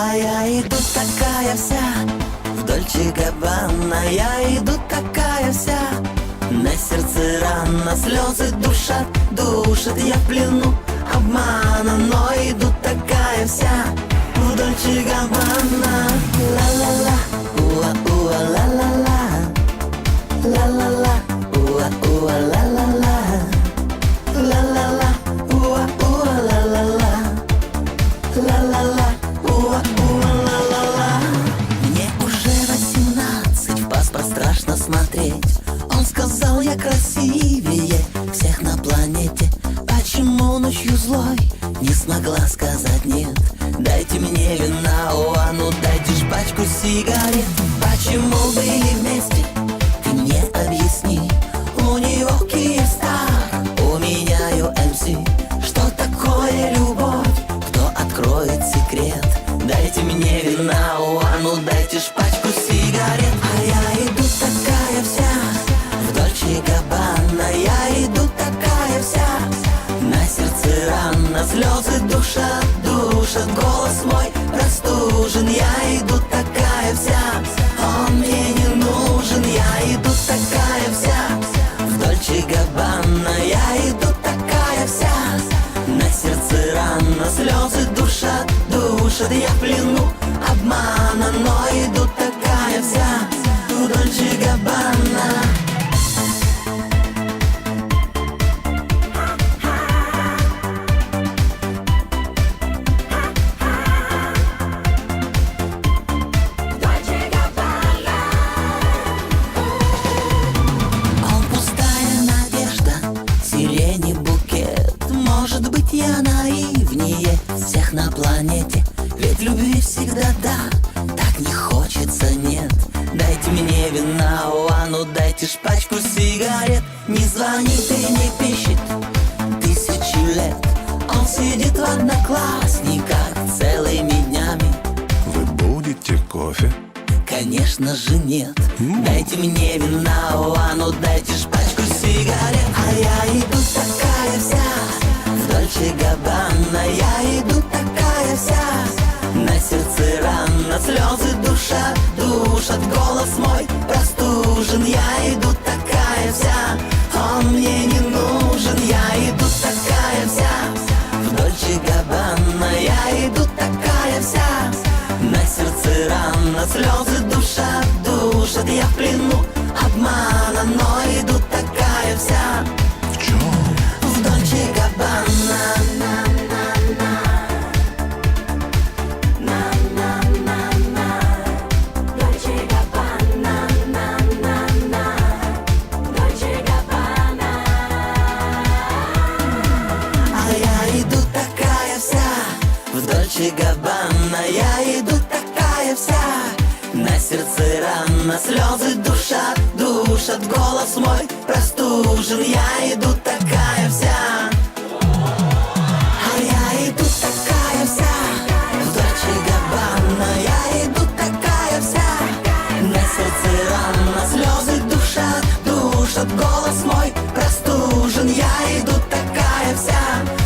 А я иду такая вся. В Дольче Габбана Я иду такая вся. На сердце рана Слезы душат, душат Я в плену. Обмана Но Он сказал, я красивее всех на планете Почему ночью злой? Не смогла сказать нет Дайте мне вина, о, а ну дайте ж пачку сигарет Почему были вместе, ты мне объясни У него Киевстар, у меня UMC Что такое любовь? Кто откроет секрет? Дайте мне вина, о, простужен Я иду такая вся. Он мне не нужен Я иду такая вся. В Дольче Габбана Я иду такая вся. На сердце рана, слезы душат, душат Я плену Может быть я наивнее всех на планете? Ведь любви всегда да, так не хочется нет. Дайте мне вина, а ну дайте ж пачку сигарет. Не звонит и не пищит тысячи лет. Он сидит в одноклассниках целыми днями. Вы будете кофе? Конечно же нет. Дайте мне вина, а ну дайте ж пачку сигарет. А я иду В Дольче Габбана Я иду такая вся. На сердце рана Слезы душа душат Голос мой простужен. Я иду такая вся Он мне не нужен. Я иду такая вся. В Дольче Габбана Я иду такая вся. На сердце рана, слезы душа душат. Я в плену обмана, но Сочи, Габана Я иду такая вся. На сердце рана Слезы душат, душат Голос мой простужен. Я иду такая вся. А я иду такая вся. В Я иду такая вся. На сердце рана Слезы душат, душат Голос мой простужен. Я иду такая вся.